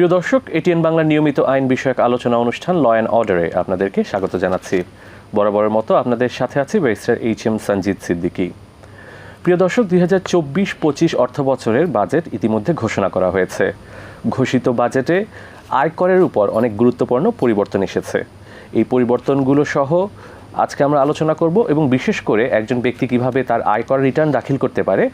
প্রিয় দর্শক, এটিএন বাংলার নিয়মিত আইন বিষয়ক আলোচনা অনুষ্ঠান ল অ্যান্ড অর্ডারে আপনাদেরকে স্বাগত জানাচ্ছি। বরাবরের মতো আপনাদের সাথে আছি barrister H M Sanjit Siddiqui. প্রিয় দর্শক, দুই হাজার চব্বিশ পঁচিশ অর্থ বছরের বাজেট ইতিমধ্যে ঘোষণা করা হয়েছে। ঘোষিত বাজেটে আয়করের উপর অনেক গুরুত্বপূর্ণ পরিবর্তন এসেছে। এই পরিবর্তনগুলো সহ আজকে আমরা আলোচনা করব এবং বিশেষ করে একজন ব্যক্তি কীভাবে তার আয়কর রিটার্ন দাখিল করতে পারে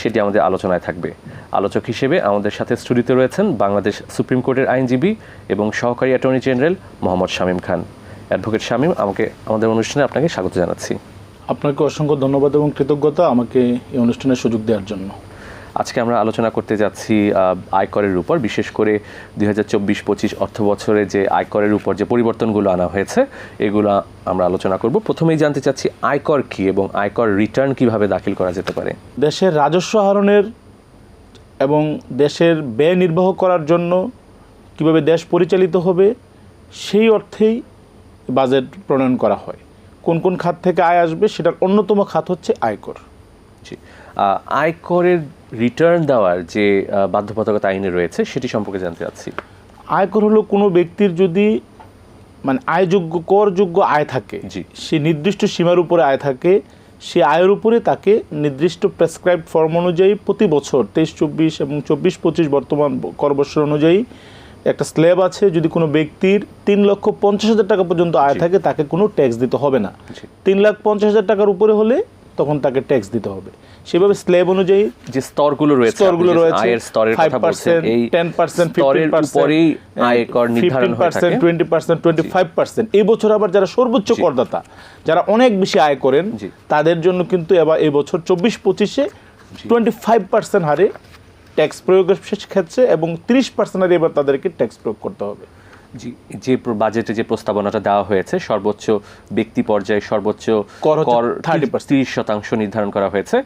সেটি আমাদের আলোচনায় থাকবে। আলোচক হিসেবে আমাদের সাথে স্টুডিওতে রয়েছেন বাংলাদেশ সুপ্রিম কোর্টের আইনজীবী এবং সহকারী attorney general Mohammad Shamim Khan. Advocate Shamim, আমাকে আমাদের অনুষ্ঠানে আপনাকে স্বাগত জানাচ্ছি। আপনাকে অসংখ্য ধন্যবাদ এবং কৃতজ্ঞতা আমাকে এই অনুষ্ঠানের সুযোগ দেওয়ার জন্য। আজকে আমরা আলোচনা করতে যাচ্ছি আয়করের উপর বিশেষ করে দুই হাজার চব্বিশ পঁচিশ অর্থ বছরে যে আয়করের উপর যে পরিবর্তনগুলো আনা হয়েছে এগুলো আমরা আলোচনা করব। প্রথমেই জানতে চাচ্ছি আয়কর কি এবং আয়কর রিটার্ন কীভাবে দাখিল করা যেতে পারে? দেশের রাজস্ব আহরণের এবং দেশের ব্যয় নির্বাহ করার জন্য কীভাবে দেশ পরিচালিত হবে সেই অর্থেই বাজেট প্রণয়ন করা হয়। কোন কোন খাত থেকে আয় আসবে সেটার অন্যতম খাত হচ্ছে আয়কর। জি। আয়করের রিটার্ন দেওয়ার যে বাধ্যবাধকতা আইনে রয়েছে সেটি সম্পর্কে জানতে চাচ্ছি। আয়কর হলো কোনো ব্যক্তির যদি মানে আয়যোগ্য করযোগ্য আয় থাকে জি। সে নির্দিষ্ট সীমার উপরে আয় থাকে সে আয়ের উপরে তাকে নির্দিষ্ট প্রেসক্রাইব ফর্ম অনুযায়ী প্রতি বছর তেইশ চব্বিশ এবং চব্বিশ পঁচিশ বর্তমান কর বছর অনুযায়ী একটা স্ল্যাব আছে যদি কোনো ব্যক্তির তিন লক্ষ পঞ্চাশ হাজার টাকা পর্যন্ত আয় থাকে তাকে কোনো ট্যাক্স দিতে হবে না। তিন লাখ পঞ্চাশ হাজার টাকার উপরে হলে তখন তাকে ট্যাক্স দিতে হবে। সেভাবে স্ল্যাব অনুযায়ী যে স্তরগুলো রয়েছে স্তরগুলো রয়েছে আয়ের স্তরের কথা বলছেন এই 10%, 15%, উপরেই আয়কর নির্ধারণ হয়ে থাকে। 20%, 25%, এই বছর আবার যারা সর্বোচ্চ করদাতা যারা অনেক বেশি আয় করেন তাদের জন্য কিন্তু এবার এই বছর চব্বিশ পঁচিশে টোয়েন্টি ফাইভ পার্সেন্ট হারে ট্যাক্স প্রয়োগের শেষ ক্ষেত্রে এবং তিরিশ পার্সেন্ট হারে এবার তাদেরকে ট্যাক্স প্রয়োগ করতে হবে। যে বাজেটে যে প্রস্তাবনাটা দেওয়া হয়েছে সর্বোচ্চ ব্যক্তি পর্যায়ে সর্বোচ্চ কর হচ্ছে কর 30% তিরিশ শতাংশ নির্ধারণ করা হয়েছে।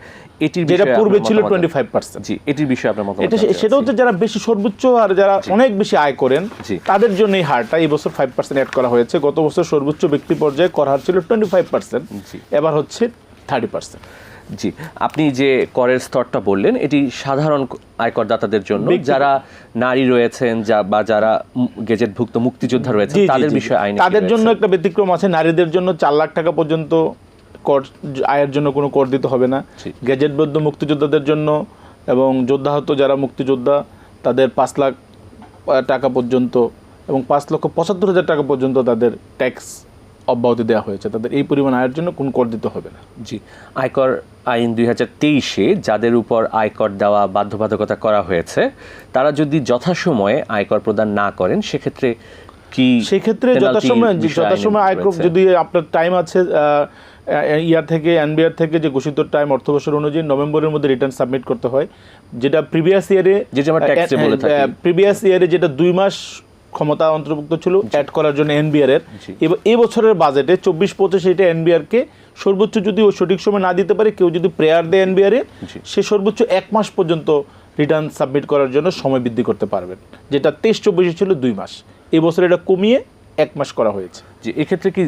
এটির যেটা পূর্বে ছিল টোয়েন্টি ফাইভ পার্সেন্ট জি এটির বিষয়ে আপনার মতামত সেটা হচ্ছে যারা বেশি সর্বোচ্চ আর যারা অনেক বেশি আয় করেন তাদের জন্য এই হারটা এই বছর ফাইভ পার্সেন্ট অ্যাড করা হয়েছে। গত বছর সর্বোচ্চ ব্যক্তি পর্যায়ে কর হার ছিল টোয়েন্টি ফাইভ পার্সেন্ট জি। এবার হচ্ছে থার্টি পার্সেন্ট জি আপনি যে করের স্তরটা বললেন এটি সাধারণ আয়করদাতাদের জন্য যারা নারী রয়েছেন যা বা যারা গেজেটভুক্ত মুক্তিযোদ্ধা রয়েছেন তাদের বিষয়ে আইনে তাদের? জন্য একটা ব্যতিক্রম আছে নারীদের জন্য চার লাখ টাকা পর্যন্ত কর আয়ের জন্য কোনো কর দিতে হবে না। গেজেটবদ্ধ মুক্তিযোদ্ধাদের জন্য এবং যোদ্ধাহত যারা মুক্তিযোদ্ধা তাদের পাঁচ লাখ টাকা পর্যন্ত এবং পাঁচ লক্ষ পঁচাত্তর হাজার টাকা পর্যন্ত তাদের ট্যাক্স অব্যাহতি দেওয়া হয়েছে। তাদের এই পরিমাণ আয়ের জন্য কোনো কর দিতে হবে না। জি আয়কর আইন দুই হাজার তেইশে যাদের উপর আয়কর দেওয়া বাধ্যবাধকতা করা হয়েছে তারা যদি যথাসময়ে আয়কর প্রদান না করেন সেক্ষেত্রে কি সেক্ষেত্রে যথাসময় যথাসময় আয়কর যদি আপনার টাইম আছে ইয়ার থেকে এনবিআর থেকে যে ঘোষিত টাইম অর্থবর্ষ অনুযায়ী নভেম্বরের মধ্যে রিটার্ন সাবমিট করতে হয় যেটা প্রিভিয়াস ইয়ারে যেটা। প্রিভিয়াস ইয়ারে যেটা দুই মাস ক্ষমতা অন্তর্ভুক্ত ছিল অ্যাড করার জন্য এনবিআর এর। জি। এবার বছরের বাজেটে চব্বিশ পঁচিশ এটা এনবিআর কে সর্বোচ্চ যদি ও সঠিক সময় না দিতে পারে কেউ যদি প্রেয়ার দেয় এনবিআর এ সে সর্বোচ্চ এক মাস পর্যন্ত রিটার্ন সাবমিট করার জন্য সময় বৃদ্ধি করতে পারবেন। যেটা তেইশ চব্বিশে ছিল দুই মাস। এই বছর এটা কমিয়ে এক মাস করা হয়েছে। যে এক্ষেত্রে কি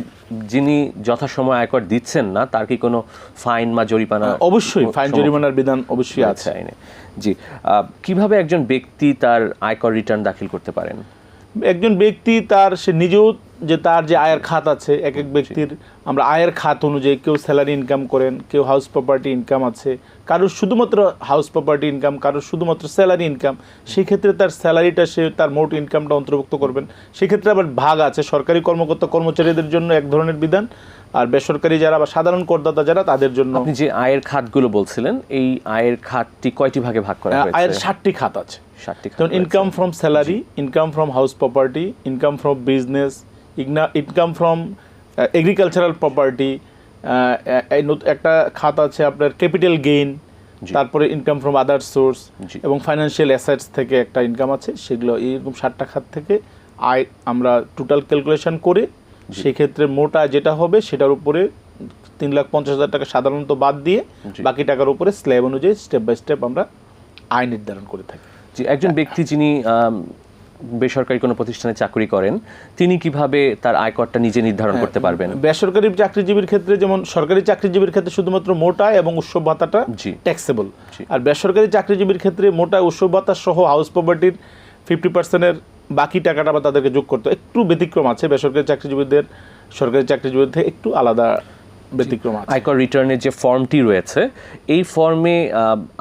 যিনি যথাসময় আয়কর দিচ্ছেন না তার কি কোনো ফাইন বা জরিমানা অবশ্যই ফাইন জরিমানার বিধান অবশ্যই আছে। আইনে? জি কীভাবে একজন ব্যক্তি তার আয়কর রিটার্ন দাখিল করতে পারেন? একজন ব্যক্তি তার সে নিজেও যে তার যে আয়ের খাত আছে এক এক ব্যক্তির আমরা আয়ের খাত অনুযায়ী কেউ স্যালারি ইনকাম করেন কেউ হাউস প্রপার্টি ইনকাম আছে কারোর শুধুমাত্র হাউস প্রপার্টি ইনকাম কারোর শুধুমাত্র স্যালারি ইনকাম সেক্ষেত্রে তার স্যালারিটা সে তার মোট ইনকামটা অন্তর্ভুক্ত করবেন। সেক্ষেত্রে আবার ভাগ আছে সরকারি কর্মকর্তা কর্মচারীদের জন্য এক ধরনের বিধান আর বেসরকারি যারা বা সাধারণ করদাতা যারা তাদের জন্য আপনি যে আয়ের খাতগুলো বলছিলেন এই আয়ের খাতটি কয়টি ভাগে ভাগ করা আয়ের ষাটটি খাত আছে। খাত যেমন income from salary income from house property income from business income from agricultural property একটা খাত আছে আপনার ক্যাপিটাল গেইন তারপরে ইনকাম ফ্রম আদার সোর্স এবং ফাইন্যান্সিয়াল অ্যাসেটস থেকে একটা ইনকাম আছে সেগুলো এইরকম ষাটটা খাত থেকে আয় আমরা টোটাল ক্যালকুলেশন করে সেক্ষেত্রে মোটা যেটা হবে সেটার উপরে তিন লাখ পঞ্চাশ হাজার টাকা সাধারণত বাদ দিয়ে। বাকি টাকার উপরে স্ল্যাব অনুযায়ী স্টেপ বাই স্টেপ আমরা আয় নির্ধারণ করে থাকি। একজন ব্যক্তি যিনি বেসরকারি কোনো প্রতিষ্ঠানে চাকরি করেন তিনি কীভাবে তার আয়করটা নিজে নির্ধারণ হ্যাঁ, করতে পারবেন বেসরকারি চাকরিজীবীর ক্ষেত্রে যেমন সরকারি চাকরিজীবীর ক্ষেত্রে শুধুমাত্র মোটা এবং উৎসব ভাতাটা জি। ট্যাক্সেবল। আর বেসরকারি চাকরিজীবীর ক্ষেত্রে মোটা উৎসব ভাতা সহ হাউস প্রপার্টির ফিফটি পার্সেন্টের বাকি টাকাটা বা তাদেরকে যোগ করতে। একটু ব্যতিক্রম আছে বেসরকারি চাকরিজীবীদের সরকারি চাকরিজীবীদের একটু আলাদা ব্যতিক্রম আয়কর রিটার্নের যে ফর্মটি রয়েছে এই ফর্মে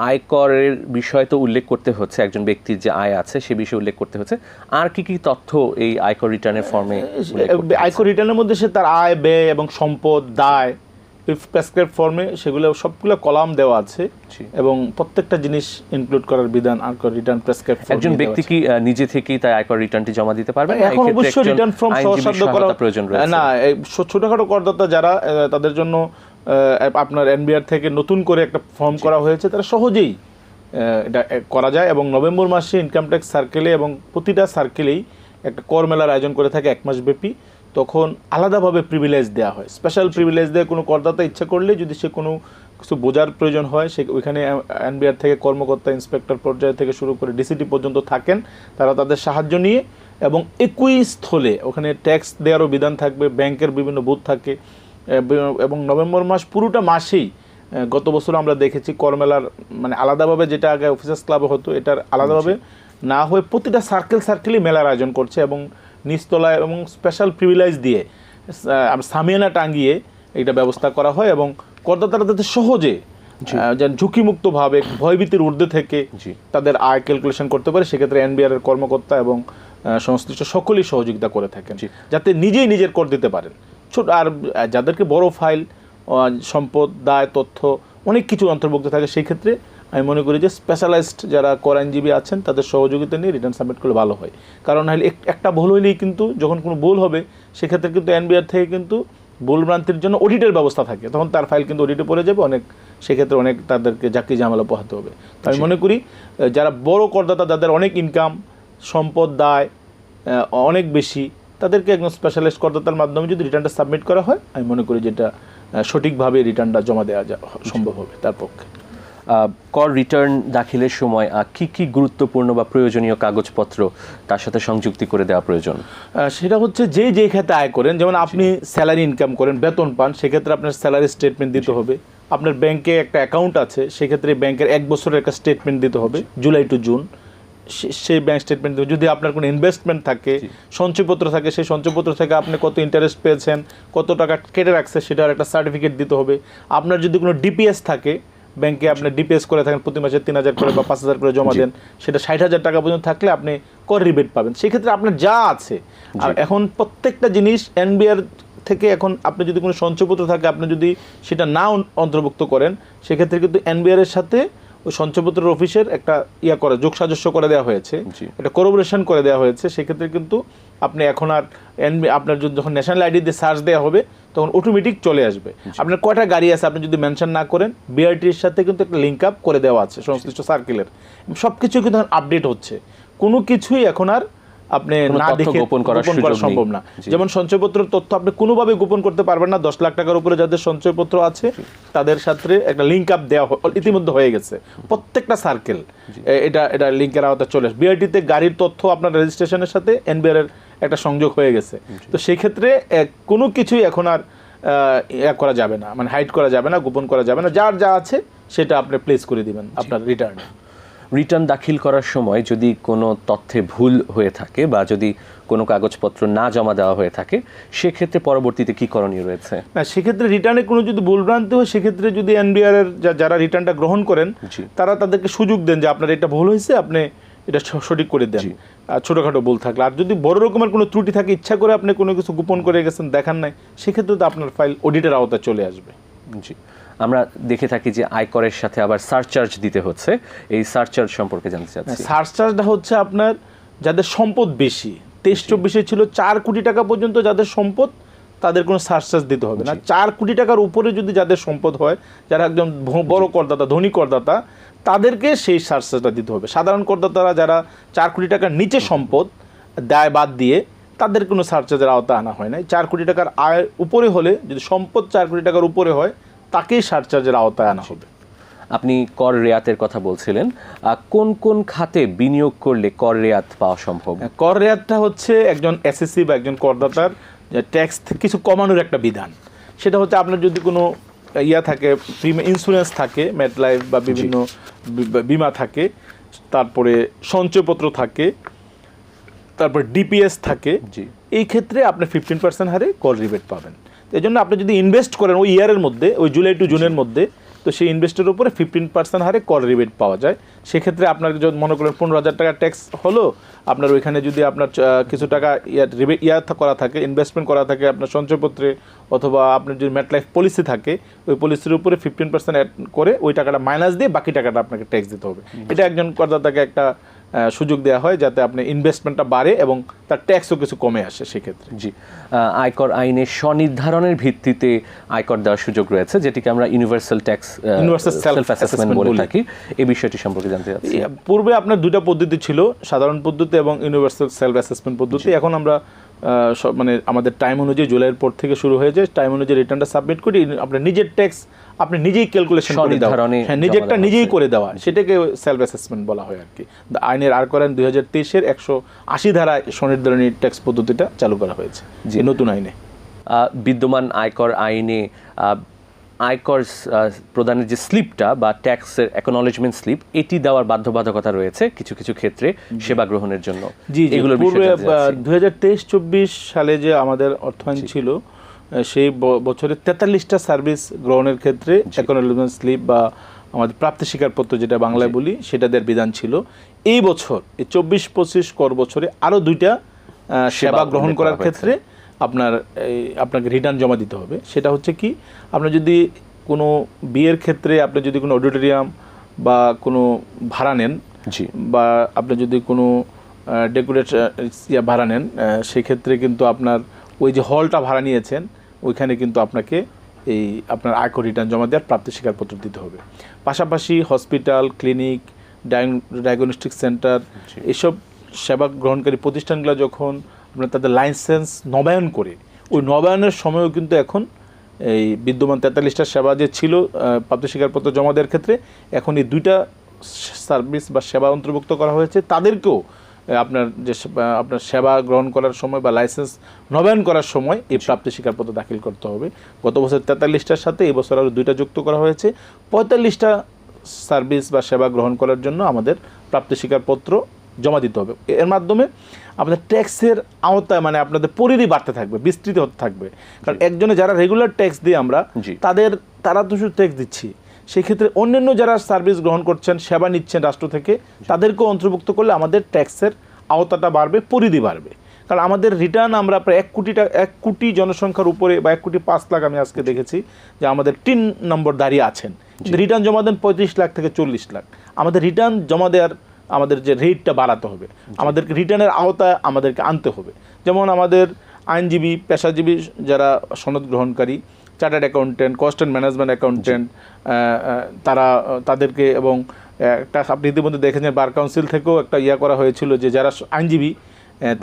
আয়করের বিষয় তো উল্লেখ করতে হচ্ছে একজন ব্যক্তির যে আয় আছে সে বিষয়ে উল্লেখ করতে হচ্ছে। আর কি কি তথ্য এই আয়কর রিটার্নের ফর্মে? আয়কর রিটার্নের মধ্যে সে তার আয় ব্যয় এবং সম্পদ দায় প্রেসক্রাইব ফর্মে সেগুলো সবগুলো কলাম দেওয়া আছে এবং প্রত্যেকটা জিনিস ইনক্লুড করার বিধান আয়কর রিটার্ন প্রেসক্রাইব একজন ব্যক্তি কি নিজে থেকেই তাই আয়কর রিটার্নটি জমা দিতে পারবে? এখন অবশ্যই রিটার্ন ফর্ম সহসাধ্য করা প্রয়োজন রয়েছে। না এই ছোটখাটো করদাতা যারা তাদের জন্য আপনার এনবিআর থেকে নতুন করে একটা ফর্ম করা হয়েছে তারা সহজেই এটা করা যায় এবং নভেম্বর মাসে ইনকাম ট্যাক্স সার্কেলে এবং প্রতিটা সার্কেলেই একটা কর মেলার আয়োজন করে থাকে এক মাস ব্যাপী। তখন আলাদাভাবে প্রিভিলেজ দেওয়া হয়। স্পেশাল প্রিভিলেজ দেওয়া কোনো করদাতা ইচ্ছা করলে যদি সে কোনো কিছু বোঝার প্রয়োজন হয় সে ওইখানে এনবিআর থেকে কর্মকর্তা ইন্সপেক্টর পর্যায় থেকে শুরু করে ডিসিটি পর্যন্ত থাকেন তারা তাদের সাহায্য নিয়ে এবং একই স্থলে ওখানে ট্যাক্স দেওয়ারও বিধান থাকবে ব্যাংকের বিভিন্ন বুথ থাকে এবং নভেম্বর মাস পুরোটা মাসেই গত বছর আমরা দেখেছি করমেলার মানে আলাদাভাবে যেটা আগে অফিসার্স ক্লাবে হতো এটার আলাদাভাবে না হয়ে প্রতিটা সার্কেল সার্কেলই মেলার আয়োজন করছে এবং নিচতলায় এবং স্পেশাল প্রিভিলাইজ দিয়ে সামিয়ানা টাঙ্গিয়ে এটা ব্যবস্থা করা হয় এবং করদাতারা যাতে সহজে যেন ঝুঁকিমুক্তভাবে ভয়ভীতির ঊর্ধ্বে থেকে। তাদের আয় ক্যালকুলেশন করতে পারে সেক্ষেত্রে এনবিআর এর কর্মকর্তা এবং সংশ্লিষ্ট সকলেই সহযোগিতা করে থাকেন। যাতে নিজেই নিজের কর দিতে পারেন ছোট আর যাদেরকে বড় ফাইল সম্পদ দায় তথ্য অনেক কিছু অন্তর্ভুক্ত থাকে সেই ক্ষেত্রে আমি মনে করি যে স্পেশালাইজড যারা কর আইনজীবী আছেন তাদের সহযোগিতা নিয়ে রিটার্ন সাবমিট করলে ভালো হয়। কারণ হলে এক- একটা ভুল হইলেই কিন্তু যখন কোনো ভুল হবে সেক্ষেত্রে কিন্তু এনবিআর থেকে কিন্তু ভুল ভ্রান্তির জন্য অডিটের ব্যবস্থা থাকে। তখন তার ফাইল কিন্তু অডিটে পড়ে যাবে অনেক সেক্ষেত্রে অনেক তাদেরকে জাকি ঝামেলা পোহাতে হবে। তো আমি মনে করি যারা বড় করদাতা যাদের অনেক ইনকাম সম্পদ দায় অনেক বেশি তাদেরকে একজন স্পেশালিস্ট করদাতার মাধ্যমে যদি রিটার্নটা সাবমিট করা হয় আমি মনে করি যেটা সঠিকভাবে রিটার্নটা জমা দেওয়া যা- সম্ভব হবে তার পক্ষে। কর রিটার্ন দাখিলের সময় কি কি গুরুত্বপূর্ণ বা প্রয়োজনীয় কাগজপত্র তার সাথে সংযুক্তি করে দেওয়া প্রয়োজন? সেটা হচ্ছে যে যে খাতে আয় করেন যেমন আপনি স্যালারি ইনকাম করেন বেতন পান সেক্ষেত্রে আপনার স্যালারি স্টেটমেন্ট দিতে হবে। আপনার ব্যাংকে একটা অ্যাকাউন্ট আছে সেক্ষেত্রে ব্যাংকের এক বছরের একটা স্টেটমেন্ট দিতে হবে জুলাই টু জুন সেই ব্যাংক স্টেটমেন্ট দেবে যদি আপনার কোনো ইনভেস্টমেন্ট থাকে সঞ্চয়পত্র থাকে সেই সঞ্চয়পত্র থেকে আপনি কত ইন্টারেস্ট পেয়েছেন কত টাকা কেটে রাখছে সেটার একটা সার্টিফিকেট দিতে হবে। আপনার যদি কোনো ডিপিএস থাকে ব্যাংকে আপনি ডিপিএস করে থাকেন প্রতি মাসে তিন হাজার করে বা পাঁচ হাজার করে জমা দেন সেটা ষাট হাজার টাকা পর্যন্ত থাকলে আপনি কর রিবেট পাবেন। সেক্ষেত্রে আপনার যা আছে আর এখন প্রত্যেকটা জিনিস এনবিআর থেকে এখন আপনি যদি কোনো সঞ্চয়পত্র থাকে আপনি যদি সেটা না অন্তর্ভুক্ত করেন সেক্ষেত্রে কিন্তু এনবিআর এর সাথে ওই সঞ্চয়পত্রের অফিসের একটা ইয়া করে যোগ সাজস্য করে দেওয়া হয়েছে। একটা করবোরেশন করে দেওয়া হয়েছে। সেক্ষেত্রে কিন্তু আপনি এখন আর এনবি আপনার যদি যখন ন্যাশনাল আইডি দিয়ে সার্চ দেওয়া হবে তখন অটোমেটিক চলে আসবে। আপনার কয়টা গাড়ি আছে আপনি যদি মেনশন না করেন বিআরটির সাথে কিন্তু একটা লিঙ্ক আপ করে দেওয়া আছে সংশ্লিষ্ট সার্কেলের সব কিছু কিন্তু আপডেট হচ্ছে। কোনো কিছুই এখন আর আপনি না দেখে গোপন নেই। সম্ভব না। যেমন সঞ্চয়পত্রের তথ্য আপনি কোনোভাবে গোপন করতে পারবেন না। দশ লাখ টাকার উপরে যাদের সঞ্চয়পত্র আছে তাদের সাথে একটা লিঙ্ক আপ দেওয়া ইতিমধ্যে হয়ে গেছে। প্রত্যেকটা সার্কেল এটা এটা লিঙ্কের আওতায় চলে আসবে বিআরটিতে গাড়ির তথ্য আপনার রেজিস্ট্রেশনের সাথে এনবিআর এর একটা সংযোগ হয়ে গেছে। তো সেই ক্ষেত্রে কোনো কিছুই এখন আর ইয়া করা যাবে না। মানে হাইড করা যাবে না গোপন করা যাবে না। যার যা আছে সেটা আপনি প্লেস করে দিবেন আপনার রিটার্নে রিটার্ন দাখিল করার সময় যদি কোনো তথ্যে ভুল হয়ে থাকে বা যদি কোনো কাগজপত্র না জমা দেওয়া হয়ে থাকে সেক্ষেত্রে পরবর্তীতে কি করণীয় রয়েছে? না সেক্ষেত্রে রিটার্নে কোনো যদি ভুলভ্রান্তি হয় সেক্ষেত্রে যদি এনবিআর এর যারা রিটার্নটা গ্রহণ করেন তারা তাদেরকে সুযোগ দেন যে আপনার এটা ভুল হয়েছে আপনি এটা সঠিক করে দেন। আর ছোটোখাটো ভুল থাকলে। আর যদি বড় রকমের কোনো ত্রুটি থাকে ইচ্ছা করে আপনি কোনো কিছু গোপন করে গেছেন দেখান নাই সেক্ষেত্রে তো আপনার ফাইল অডিটের আওতায় চলে আসবে। জি। আমরা দেখে থাকি যে আয়করের সাথে আবার সারচার্জ দিতে হচ্ছে। এই সারচার্জ সম্পর্কে জানতে চাচ্ছি। সার্চ চার্জটা হচ্ছে আপনার যাদের সম্পদ বেশি তেইশ চব্বিশে ছিল চার কোটি টাকা পর্যন্ত যাদের সম্পদ তাদের কোনো সার্চ চার্জ দিতে হবে না। চার কোটি টাকার উপরে যদি যাদের সম্পদ হয় যারা একজন বড় করদাতা ধনী করদাতা তাদেরকে সেই সার্চ চার্জটা দিতে হবে। সাধারণ করদাতারা যারা চার কোটি টাকার নিচে সম্পদ দায় বাদ দিয়ে তাদের কোনো সার্চ চার্জের আওতা আনা হয় নাই। চার কোটি টাকার আয়ের উপরে হলে যদি সম্পদ চার কোটি টাকার উপরে হয় তাকেই সার্চ চার্জের আওতায় আনা হবে। আপনি কর রেয়াতের কথা বলছিলেন। কোন কোন খাতে বিনিয়োগ করলে কর রেয়াত পাওয়া সম্ভব? কর রেয়াতটা হচ্ছে একজন এসএসসি বা একজন করদাতার ট্যাক্স কিছু কমানোর একটা বিধান। সেটা হচ্ছে আপনার যদি কোনো ইয়া থাকে ইন্স্যুরেন্স থাকে মেটলাইফ বা বিভিন্ন বিমা থাকে তারপরে সঞ্চয়পত্র থাকে তারপর ডিপিএস থাকে জি। এই ক্ষেত্রে আপনি ফিফটিন পার্সেন্ট হারে কল রিবেট পাবেন। এই জন্য আপনি যদি ইনভেস্ট করেন ওই ইয়ারের মধ্যে ওই জুলাই টু জুনের মধ্যে তো সেই ইনভেস্টের উপরে ফিফটিন পার্সেন্ট হারে কল রিবেট পাওয়া যায়। সেক্ষেত্রে আপনার যদি মনে করেন পনেরো হাজার টাকা ট্যাক্স হলো আপনার ওইখানে যদি আপনার কিছু টাকা ইয়ার ইয়ার করা থাকে ইনভেস্টমেন্ট করা থাকে আপনার সঞ্চয়পত্রে অথবা আপনার যদি ম্যাট লাইফ পলিসি থাকে ওই পলিসির উপরে ফিফটিন পার্সেন্ট অ্যাড করে ওই টাকাটা মাইনাস দিয়ে বাকি টাকাটা আপনাকে ট্যাক্স দিতে হবে। এটা একজন করদাতাকে একটা সুযোগ দেওয়া হয় যাতে আপনি ইনভেস্টমেন্টটা বাড়ে এবং তার ট্যাক্সও কিছু কমে আসে সেক্ষেত্রে। জি। আয়কর আইনে স্বনির্ধারণের ভিত্তিতে আয়কর দেওয়ার সুযোগ রয়েছে যেটিকে আমরা universal tax self self assessment বলে। থাকি। এই বিষয়টি সম্পর্কে জানতে চাচ্ছি। পূর্বে আপনার দুইটা পদ্ধতি ছিল সাধারণ পদ্ধতি এবং ইউনিভার্সাল সেলফ অ্যাসেসমেন্ট পদ্ধতি এখন আমরা সব মানে আমাদের টাইম অনুযায়ী জুলাইয়ের পর থেকে শুরু হয়ে যায়। টাইম অনুযায়ী রিটার্নটা সাবমিট করি আপনার নিজের ট্যাক্স আপনি নিজেই ক্যালকুলেশন করে দেওয়া স্বনির্ধারণে হ্যাঁ নিজেরটা নিজেই করে দেওয়া। সেটাকে সেলফ অ্যাসেসমেন্ট বলা হয় আর কি। আইনের আর করেন দুই হাজার তেইশের একশো আশি ধারায় স্বনির্ধারণী ট্যাক্স পদ্ধতিটা চালু করা হয়েছে যে নতুন আইনে। বিদ্যমান আয়কর আইনে আয়কর প্রদানের যে স্লিপটা বা ট্যাক্সের অ্যাকনোলেজমেন্ট স্লিপ এটি দেওয়ার বাধ্যবাধকতা রয়েছে কিছু কিছু ক্ষেত্রে সেবা গ্রহণের জন্য। জি পূর্বে চাচ্ছি। দুই হাজার তেইশ চব্বিশ সালে যে আমাদের অর্থায়ন ছিল সেই বছরে তেতাল্লিশটা সার্ভিস গ্রহণের ক্ষেত্রে অ্যাকনোলেজমেন্ট স্লিপ বা আমাদের প্রাপ্তি স্বীকারপত্র যেটা বাংলায় বলি সেটা দেওয়ার বিধান ছিল। এই বছর এই চব্বিশ পঁচিশ কর বছরে আরও দুইটা সেবা গ্রহণ করার ক্ষেত্রে আপনার এই আপনাকে রিটার্ন জমা দিতে হবে। সেটা হচ্ছে কি আপনার যদি কোনো বিয়ের ক্ষেত্রে আপনি যদি কোনো অডিটোরিয়াম বা কোনো ভাড়া নেন জি। বা আপনি যদি কোনো ডেকোরেট ইয়া ভাড়া নেন সেক্ষেত্রে কিন্তু আপনার ওই যে হলটা ভাড়া নিয়েছেন ওইখানে কিন্তু আপনাকে এই আপনার আয়কর রিটার্ন জমা দেওয়ার প্রাপ্তি স্বীকারপত্র দিতে হবে। পাশাপাশি হসপিটাল ক্লিনিক ডায়াগনস্টিক সেন্টার। এসব সেবা গ্রহণকারী প্রতিষ্ঠানগুলো যখন আপনার তাদের লাইসেন্স নবায়ন করে। ওই নবায়নের সময়ও কিন্তু এখন এই বিদ্যমান তেতাল্লিশটা সেবা যে ছিল প্রাপ্তি স্বীকারপত্র জমা দেওয়ার ক্ষেত্রে এখন এই দুইটা সার্ভিস বা সেবা অন্তর্ভুক্ত করা হয়েছে। তাদেরকেও আপনার যে আপনার সেবা গ্রহণ করার সময় বা লাইসেন্স নবায়ন করার সময় এই প্রাপ্তি স্বীকারপত্র দাখিল করতে হবে। গত বছর তেতাল্লিশটার সাথে এবছর বছর আরও দুইটা যুক্ত করা হয়েছে। পঁয়তাল্লিশটা সার্ভিস বা সেবা গ্রহণ করার জন্য আমাদের প্রাপ্তি স্বীকারপত্র জমা দিতে হবে। এর মাধ্যমে আপনাদের ট্যাক্সের আওতায় মানে আপনাদের পরিধি বাড়তে থাকবে বিস্তৃত হতে থাকবে। কারণ একজনে যারা রেগুলার ট্যাক্স দিই আমরা তাদের তারা তো শুধু ট্যাক্স দিচ্ছি। সেক্ষেত্রে অন্যান্য যারা সার্ভিস গ্রহণ করছেন সেবা নিচ্ছেন রাষ্ট্র থেকে তাদেরকেও অন্তর্ভুক্ত করলে আমাদের ট্যাক্সের আওতাটা বাড়বে পরিধি বাড়বে। কারণ আমাদের রিটার্ন আমরা প্রায় এক কোটি টাকা এক কোটি জনসংখ্যার উপরে বা এক কোটি পাঁচ লাখ আমি আজকে দেখেছি যে আমাদের তিন নম্বর দাঁড়িয়ে আছেন। রিটার্ন জমা দেন পঁয়ত্রিশ লাখ থেকে চল্লিশ লাখ। আমাদের রিটার্ন জমা দেওয়ার আমাদের যে রেটটা বাড়াতে হবে। আমাদেরকে রিটার্নের আওতায় আমাদেরকে আনতে হবে। যেমন আমাদের আইনজীবী পেশাজীবী যারা সনদ গ্রহণকারী chartered accountant cost and management accountant তারা তাদেরকে এবং একটা আপনি ইতিমধ্যে দেখেছেন বার কাউন্সিল থেকেও একটা ইয়া করা হয়েছিল যে যারা আইনজীবী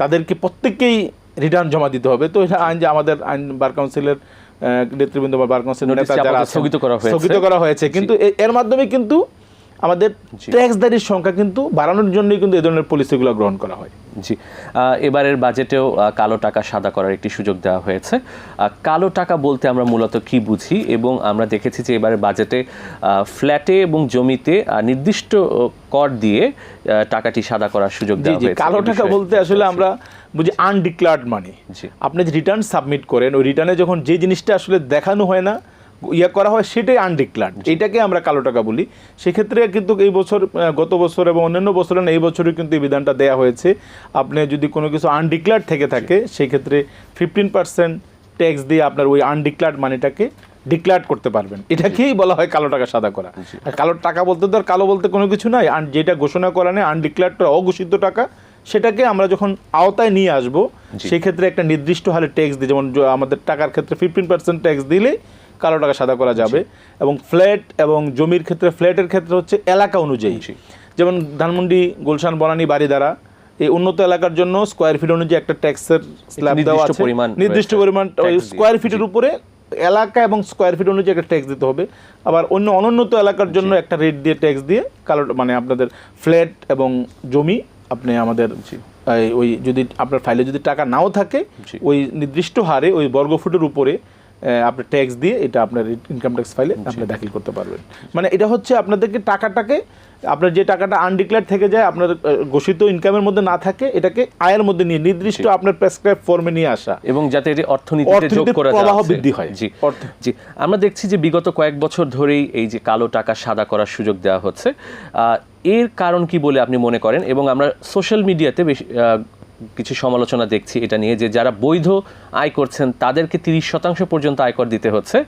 তাদেরকে প্রত্যেককেই রিটার্ন জমা দিতে হবে। তো এটা আইন যে আমাদের আইন বার কাউন্সিলের নেতৃবৃন্দ বা বার কাউন্সিল। স্থগিত করা হয়েছে। কিন্তু এর মাধ্যমে কিন্তু আমাদের। ট্যাক্সদারির সংখ্যা কিন্তু বাড়ানোর জন্যই কিন্তু এই ধরনের পলিসিগুলো গ্রহণ করা হয়। জি। এবারের বাজেটেও কালো টাকা সাদা করার একটি সুযোগ দেওয়া হয়েছে। কালো টাকা বলতে আমরা মূলত কি বুঝি? এবং আমরা দেখেছি যে এবারের বাজেটে ফ্ল্যাটে এবং জমিতে নির্দিষ্ট কর দিয়ে টাকাটি সাদা করার সুযোগ দেওয়া হয়েছে কালো টাকা বলতে আসলে আমরা বুঝি আনডিক্লার্ড মানি। আপনি যে রিটার্ন সাবমিট করেন ওই রিটার্নে যখন যে জিনিসটা আসলে দেখানো হয় না ইয়া করা হয় সেটাই আনডিক্লার্ড এটাকে আমরা কালো টাকা বলি। সেক্ষেত্রে কিন্তু এই বছর গত বছর এবং অন্যান্য বছরে না এই বছরও কিন্তু এই বিধানটা দেওয়া হয়েছে। আপনি যদি কোনো কিছু আনডিক্লার্ড থেকে থাকে সেক্ষেত্রে ফিফটিন পার্সেন্ট ট্যাক্স দিয়ে আপনার ওই আনডিক্লার্ড মানিটাকে ডিক্লার করতে পারবেন। এটাকেই বলা হয় কালো টাকা সাদা করা। আর কালো টাকা বলতে তো আর কালো বলতে কোনো কিছু নাই। আর যেটা ঘোষণা করা নেই আনডিক্লার্ড অঘোষিত টাকা সেটাকে আমরা যখন আওতায় নিয়ে আসব সেক্ষেত্রে একটা নির্দিষ্ট হারে ট্যাক্স দিই যেমন আমাদের টাকার ক্ষেত্রে ফিফটিন পার্সেন্ট ট্যাক্স দিলে কালো টাকা সাদা করা যাবে এবং ফ্ল্যাট এবং জমির ক্ষেত্রে ফ্ল্যাটের ক্ষেত্রে হচ্ছে এলাকা অনুযায়ী। যেমন ধানমন্ডি গুলশান বনানী বাড়িধারা এই উন্নত এলাকার জন্য স্কোয়ার ফিট অনুযায়ী একটা ট্যাক্সের স্ল্যাব দেওয়া আছে। পরিমাণ নির্দিষ্ট পরিমাণ ওই স্কোয়ার ফিটের উপরে এলাকা এবং স্কোয়ার ফিট অনুযায়ী একটা ট্যাক্স দিতে হবে। আবার অন্য অনুন্নত এলাকার জন্য একটা রেট দিয়ে ট্যাক্স দিয়ে কালো মানে আপনাদের ফ্ল্যাট এবং জমি আপনি আমাদের ওই যদি আপনার ফাইলে যদি টাকা নাও থাকে ওই নির্দিষ্ট হারে ওই বর্গফুটের উপরে আপনি ট্যাক্স দিয়ে এটা আপনার ইনকাম ট্যাক্স ফাইলে আপনি দাখিল করতে পারবেন। মানে এটা হচ্ছে আপনাদেরকে টাকাটাকে আপনার যে টাকাটা আনডিক্লেয়ার থেকে যায় আপনার ঘোষিত ইনকামের মধ্যে না থাকে এটাকে আয়ের মধ্যে নিয়ে নির্দিষ্ট আপনার প্রেসক্রাইব ফর্মে নিয়ে আসা। এবং যাতে এটি অর্থনীতিতে যোগ করা প্রবাহ যাচ্ছে। বৃদ্ধি হয়। জি। অর্থ- জি। আমরা দেখছি যে বিগত কয়েক বছর ধরেই এই যে কালো টাকা সাদা করার সুযোগ দেওয়া হচ্ছে। আহ, এর কারণ কি বলে আপনি মনে করেন? এবং আমরা সোশ্যাল মিডিয়াতে বেশি কিছু সমালোচনা দেখছি এটা নিয়ে যে যারা বৈধ আয় করছেন তাদেরকে তিরিশ শতাংশ পর্যন্ত আয়কর দিতে হচ্ছে।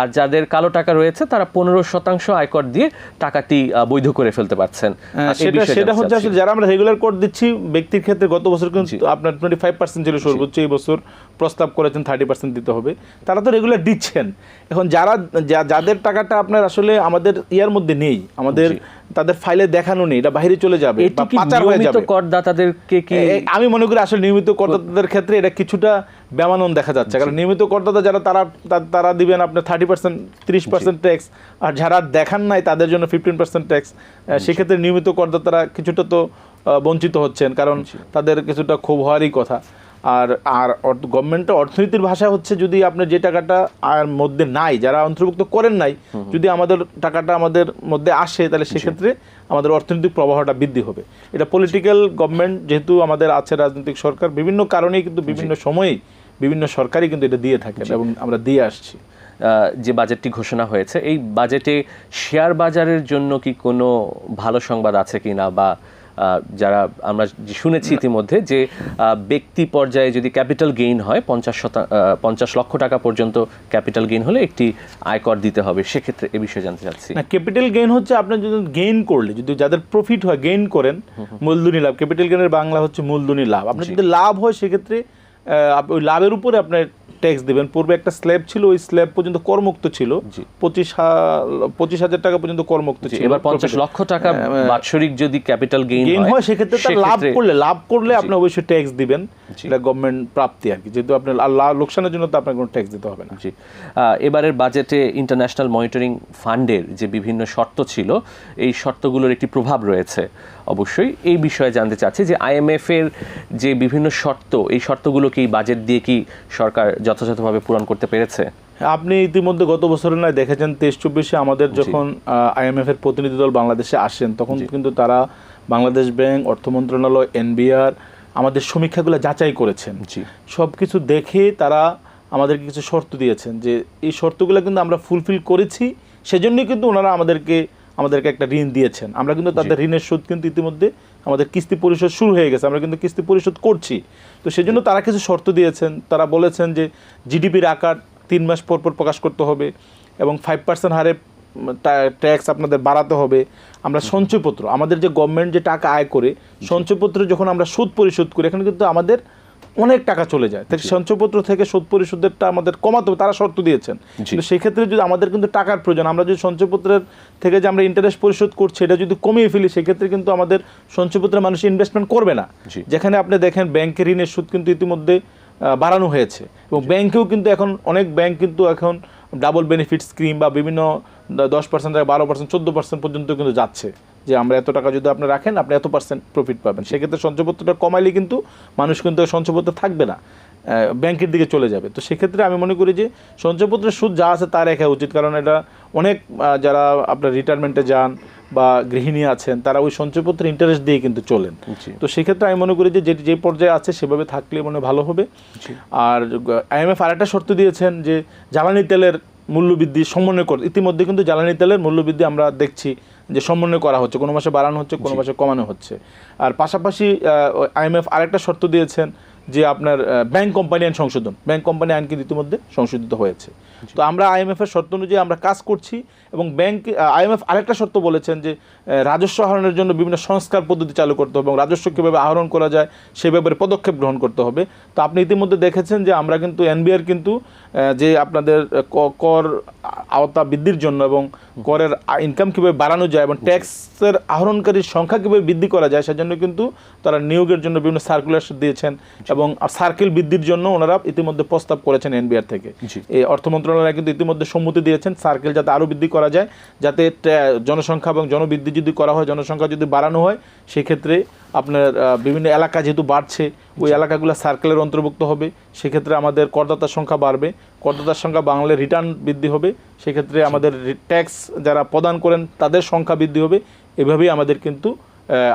আর যাদের কালো টাকা রয়েছে তারা পনেরো শতাংশ আয়কর দিয়ে টাকাটি বৈধ করে ফেলতে পারছেন। হ্যাঁ, সেটা সেটা হচ্ছে আসলে যারা আমরা রেগুলার কোড দিচ্ছি ব্যক্তির ক্ষেত্রে গত বছর কিন্তু আপনার টোয়েন্টি ফাইভ পার্সেন্ট ছিল সর্বোচ্চ এই বছর প্রস্তাব করেছেন থার্টি পার্সেন্ট দিতে হবে। তারা তো রেগুলার দিচ্ছেন। এখন যারা যাদের টাকাটা আপনার আসলে আমাদের ইয়ার মধ্যে নেই আমাদের তাদের ফাইলে দেখানো নেই এটা বাইরে চলে যাবে বা পাচার হয়ে যাবে। করদাতাদেরকে কি আমি মনে করি আসলে নিয়মিত করদাতাদের ক্ষেত্রে এটা কিছুটা বেমানন দেখা যাচ্ছে। কারণ নিয়মিত করদাতা যারা তারা তারা দিবেন আপনার থার্টি পার্সেন্ট তিরিশ পার্সেন্ট ট্যাক্স আর যারা দেখান নাই তাদের জন্য ফিফটিন পার্সেন্ট ট্যাক্স সেক্ষেত্রে নিয়মিত করদাতারা কিছুটা তো বঞ্চিত হচ্ছেন। কারণ তাদের কিছুটা ক্ষোভ হওয়ারই কথা। আর আর গভর্নমেন্টের অর্থনীতির ভাষা হচ্ছে যদি আপনার যে টাকাটা আর মধ্যে নাই যারা অন্তর্ভুক্ত করেন নাই যদি আমাদের টাকাটা আমাদের মধ্যে আসে তাহলে সেক্ষেত্রে আমাদের অর্থনৈতিক প্রবাহটা বৃদ্ধি হবে। এটা পলিটিক্যাল গভর্নমেন্ট যেহেতু আমাদের আছে রাজনৈতিক সরকার বিভিন্ন কারণেই কিন্তু বিভিন্ন সময়েই বিভিন্ন সরকারই কিন্তু এটা দিয়ে থাকে এবং আমরা দিয়ে আসছি। যে বাজেটটি ঘোষণা হয়েছে এই বাজেটে শেয়ার বাজারের জন্য কি কোনো ভালো সংবাদ আছে কি না? বা যারা আমরা শুনেছি ইতিমধ্যে যে ব্যক্তি পর্যায়ে যদি ক্যাপিটাল গেইন হয় পঞ্চাশ শতা পঞ্চাশ লক্ষ টাকা পর্যন্ত ক্যাপিটাল গেইন হলে একটি আয়কর দিতে হবে। সেক্ষেত্রে এ বিষয়ে জানতে চাচ্ছি। না ক্যাপিটাল গেইন হচ্ছে আপনার যদি গেইন করলে যদি যাদের প্রফিট হয় গেইন করেন মূলধনী লাভ। ক্যাপিটাল গেইনের বাংলা হচ্ছে মূলধনী লাভ। আপনার যদি লাভ হয় সেক্ষেত্রে ওই লাভের উপরে আপনার ট্যাক্স দেবেন। পূর্বে একটা স্ল্যাব ছিল ওই স্ল্যাব পর্যন্ত করমুক্ত ছিল। পঁচিশ পঁচিশ হাজার টাকা পর্যন্ত করমুক্ত ছিল এবার পঞ্চাশ লক্ষ টাকা বাৎসরিক যদি ক্যাপিটাল গেইন গেইন হয় সেক্ষেত্রে তার লাভ করলে লাভ করলে আপনি অবশ্যই ট্যাক্স দিবেন। এটা গভর্নমেন্ট প্রাপ্তি আর কি। যেহেতু আপনার লাভ লোকসানের জন্য তো আপনার কোনো ট্যাক্স দিতে হবে না। জি। এবারের বাজেটে ইন্টারন্যাশনাল মনিটরিং ফান্ডের যে বিভিন্ন শর্ত ছিল এই শর্তগুলোর একটি প্রভাব রয়েছে। অবশ্যই এই বিষয়ে জানতে চাচ্ছি যে আইএমএফ এর যে বিভিন্ন শর্ত এই শর্তগুলো কি বাজেট দিয়ে কি সরকার যথাযথভাবে পূরণ করতে পেরেছে? আপনি ইতিমধ্যে গত বছরের নয় দেখেছেন তেইশ চব্বিশে আমাদের যখন আইএমএফ এর প্রতিনিধি দল বাংলাদেশে আসেন তখন কিন্তু তারা বাংলাদেশ ব্যাংক অর্থ মন্ত্রণালয় এনবিআর আমাদের সমীক্ষাগুলো যাচাই করেছেন। সব কিছু দেখে তারা আমাদেরকে কিছু শর্ত দিয়েছেন যে এই শর্তগুলো কিন্তু আমরা ফুলফিল করেছি সেজন্যই কিন্তু ওনারা আমাদেরকে আমাদেরকে একটা ঋণ দিয়েছেন। আমরা কিন্তু তাদের ঋণের সুদ কিন্তু ইতিমধ্যে আমাদের কিস্তি পরিশোধ শুরু হয়ে গেছে। আমরা কিন্তু কিস্তি পরিশোধ করছি। তো সেজন্য তারা কিছু শর্ত দিয়েছেন। তারা বলেছেন যে জিডিপির আকার তিন মাস পর পর প্রকাশ করতে হবে এবং ফাইভ পার্সেন্ট হারে ট্যাক্স আপনাদের বাড়াতে হবে। আমরা সঞ্চয়পত্র আমাদের যে গভর্নমেন্ট যে টাকা আয় করে সঞ্চয়পত্র যখন আমরা সুদ পরিশোধ করি এখানে কিন্তু আমাদের অনেক টাকা চলে যায়। তাই সঞ্চয়পত্র থেকে সুদ পরিশোধেরটা আমাদের কমাতে হবে তারা শর্ত দিয়েছেন। কিন্তু সেক্ষেত্রে যদি আমাদের কিন্তু টাকার প্রয়োজন আমরা যদি সঞ্চয়পত্রের থেকে যে আমরা ইন্টারেস্ট পরিশোধ করছি এটা যদি কমিয়ে ফেলি সেক্ষেত্রে কিন্তু আমাদের সঞ্চয়পত্রে মানুষ ইনভেস্টমেন্ট করবে না। যেখানে আপনি দেখেন ব্যাংকের ঋণের সুদ কিন্তু ইতিমধ্যে বাড়ানো হয়েছে। এবং ব্যাংকেও কিন্তু এখন অনেক ব্যাংক কিন্তু এখন ডাবল বেনিফিট স্কিম বা বিভিন্ন দশ পার্সেন্ট থেকে বারো পার্সেন্ট চোদ্দ পার্সেন্ট পর্যন্ত কিন্তু যাচ্ছে। যে আমরা এত টাকা যদি আপনি রাখেন আপনি এত পার্সেন্ট প্রফিট পাবেন। সেক্ষেত্রে সঞ্চয়পত্রটা কমাইলে কিন্তু মানুষ কিন্তু আর সঞ্চয়পত্র থাকবে না ব্যাংকের দিকে চলে যাবে। তো সেক্ষেত্রে আমি মনে করি যে সঞ্চয়পত্রের সুদ যা আছে তা রেখা উচিত কারণ এটা অনেক যারা আপনার রিটায়ারমেন্টে যান বা গৃহিণী আছেন তারা ওই সঞ্চয়পত্রের ইন্টারেস্ট দিয়ে কিন্তু চলেন। তো সেক্ষেত্রে আমি মনে করি যে যে- যে পর্যায়ে আছে সেভাবে থাকলে মনে হয় ভালো হবে। আর আইএমএফ আরেকটা শর্ত দিয়েছেন যে জ্বালানি তেলের মূল্যবৃদ্ধি সমন্বয় কর ইতিমধ্যে কিন্তু জ্বালানি তেলের মূল্যবৃদ্ধি আমরা দেখছি যে সমন্বয় করা হচ্ছে কোনো মাসে বাড়ানো হচ্ছে কোনো মাসে কমানো হচ্ছে। আর পাশাপাশি আইএমএফ আরেকটা শর্ত দিয়েছেন যে আপনার ব্যাংক কোম্পানি আইন সংশোধন। ব্যাংক কোম্পানি আইন কিন্তু ইতিমধ্যে সংশোধিত হয়েছে। তো আমরা আইএমএফ এর শর্ত অনুযায়ী আমরা কাজ করছি এবং ব্যাংক আইএমএফ আরেকটা শর্ত বলেছেন যে রাজস্ব আহরণের জন্য বিভিন্ন সংস্কার পদ্ধতি চালু করতে হবে এবং রাজস্ব কীভাবে আহরণ করা যায় সে ব্যাপারে পদক্ষেপ গ্রহণ করতে হবে। তো আপনি ইতিমধ্যে দেখেছেন যে আমরা কিন্তু এনবিআর কিন্তু যে আপনাদের কর আওতা বৃদ্ধির জন্য এবং করের ইনকাম কীভাবে বাড়ানো যায় এবং ট্যাক্সের আহরণকারীর সংখ্যা কীভাবে বৃদ্ধি করা যায় সেজন্য কিন্তু তারা নিয়োগের জন্য বিভিন্ন সার্কুলার দিয়েছেন এবং সার্কেল বৃদ্ধির জন্য ওনারা ইতিমধ্যে প্রস্তাব করেছেন এনবিআর থেকে। এই অর্থ মন্ত্রণালয় কিন্তু ইতিমধ্যে সম্মতি দিয়েছেন সার্কেল যাতে আরও বৃদ্ধি করা যায় যাতে ট্যা- জনসংখ্যা এবং জনবৃদ্ধি যদি করা হয় জনসংখ্যা যদি বাড়ানো হয় সেক্ষেত্রে আপনার বিভিন্ন এলাকা যেহেতু বাড়ছে ওই এলাকাগুলো সার্কেলের অন্তর্ভুক্ত হবে। সেক্ষেত্রে আমাদের করদাতার সংখ্যা বাড়বে। করদাতার সংখ্যা বাংলায় রিটার্ন বৃদ্ধি হবে। সেক্ষেত্রে আমাদের ট্যাক্স যারা প্রদান করেন তাদের সংখ্যা বৃদ্ধি হবে। এভাবেই আমাদের কিন্তু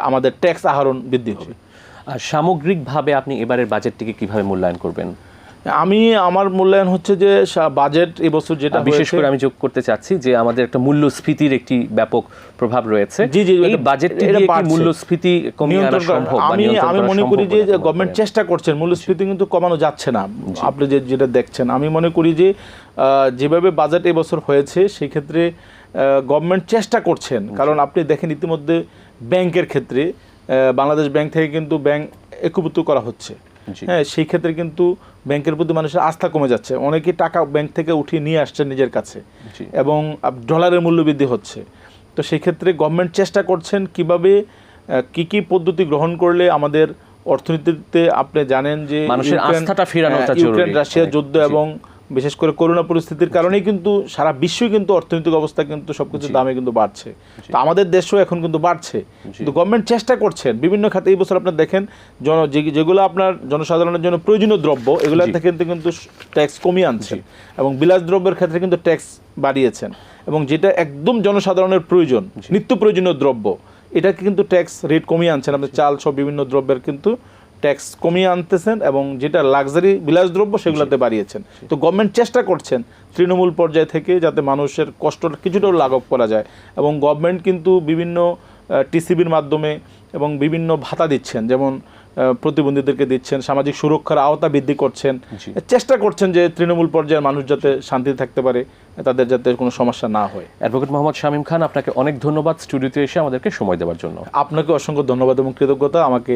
আমাদের ট্যাক্স আহরণ বৃদ্ধি হবে। আর সামগ্রিকভাবে আপনি এবারের বাজেটটিকে কীভাবে মূল্যায়ন করবেন? আমি আমার মূল্যায়ন হচ্ছে যে বাজেট এবছর যেটা বিশেষ করে আমি যোগ করতে চাচ্ছি যে আমাদের একটা মূল্যস্ফীতির একটি ব্যাপক প্রভাব রয়েছে। জি, জি, এই বাজেটটি দিয়ে কি মূল্যস্ফীতি কমিয়ে আনা সম্ভব আমি আমি মনে করি যে মনে গভর্নমেন্ট চেষ্টা করছেন মূল্যস্ফীতি কিন্তু কমানো যাচ্ছে না। আপনি যে যেটা দেখছেন আমি মনে করি যে যেভাবে বাজেট এবছর হয়েছে সেই ক্ষেত্রে গভর্নমেন্ট চেষ্টা করছেন। কারণ আপনি দেখেন ইতিমধ্যে ব্যাংকের ক্ষেত্রে বাংলাদেশ ব্যাংক থেকে কিন্তু ব্যাংক একীভূত করা হচ্ছে। হ্যাঁ সেই ক্ষেত্রে কিন্তু ব্যাংকের প্রতি মানুষের আস্থা কমে যাচ্ছে। অনেকেই টাকা ব্যাংক থেকে উঠিয়ে নিয়ে আসছে নিজের কাছে এবং ডলারের মূল্য বৃদ্ধি হচ্ছে। তো সেই ক্ষেত্রে গভর্নমেন্ট চেষ্টা করছেন কীভাবে কি কি পদ্ধতি গ্রহণ করলে আমাদের অর্থনীতিতে আপনি জানেন যে মানুষের আস্থাটা ফেরানোটা হ্যাঁ, ইউক্রেন জরুরি। রাশিয়া যুদ্ধ এবং বিশেষ করে করোনা পরিস্থিতির কারণেই কিন্তু সারা বিশ্বই কিন্তু অর্থনৈতিক অবস্থা কিন্তু সবকিছুর দামে কিন্তু বাড়ছে। তো আমাদের দেশও এখন কিন্তু বাড়ছে। কিন্তু গভর্নমেন্ট চেষ্টা করছেন বিভিন্ন খাতে এই বছর আপনার দেখেন জন যেগুলো আপনার জনসাধারণের জন্য প্রয়োজনীয় দ্রব্য এগুলো থেকে কিন্তু কিন্তু ট্যাক্স কমিয়ে আনছেন এবং বিলাস দ্রব্যের ক্ষেত্রে কিন্তু ট্যাক্স বাড়িয়েছেন এবং যেটা একদম জনসাধারণের প্রয়োজন নিত্য প্রয়োজনীয় দ্রব্য এটাকে কিন্তু ট্যাক্স রেট কমিয়ে আনছেন। আপনি চাল সব বিভিন্ন দ্রব্যের কিন্তু ট্যাক্স কমিয়ে আনতেছেন এবং যেটা লাক্সারি বিলাস দ্রব্য সেগুলোতে বাড়িয়েছেন। তো গভর্নমেন্ট চেষ্টা করছেন তৃণমূল পর্যায় থেকে যাতে মানুষের কষ্টটা কিছুটাও লাঘব করা যায় এবং গভর্নমেন্ট কিন্তু বিভিন্ন টিসিবির মাধ্যমে এবং বিভিন্ন ভাতা দিচ্ছেন। যেমন প্রতিবন্ধীদেরকে দিচ্ছেন সামাজিক সুরক্ষার আওতা বৃদ্ধি করছেন। চেষ্টা করছেন যে তৃণমূল পর্যায়ের মানুষ যাতে শান্তি থাকতে পারে তাদের যাতে কোনো সমস্যা না হয়। অ্যাডভোকেট মোহাম্মদ শামীম খান আপনাকে অনেক ধন্যবাদ স্টুডিওতে এসে আমাদেরকে সময় দেওয়ার জন্য। আপনাকে অসংখ্য ধন্যবাদ এবং কৃতজ্ঞতা। আমাকে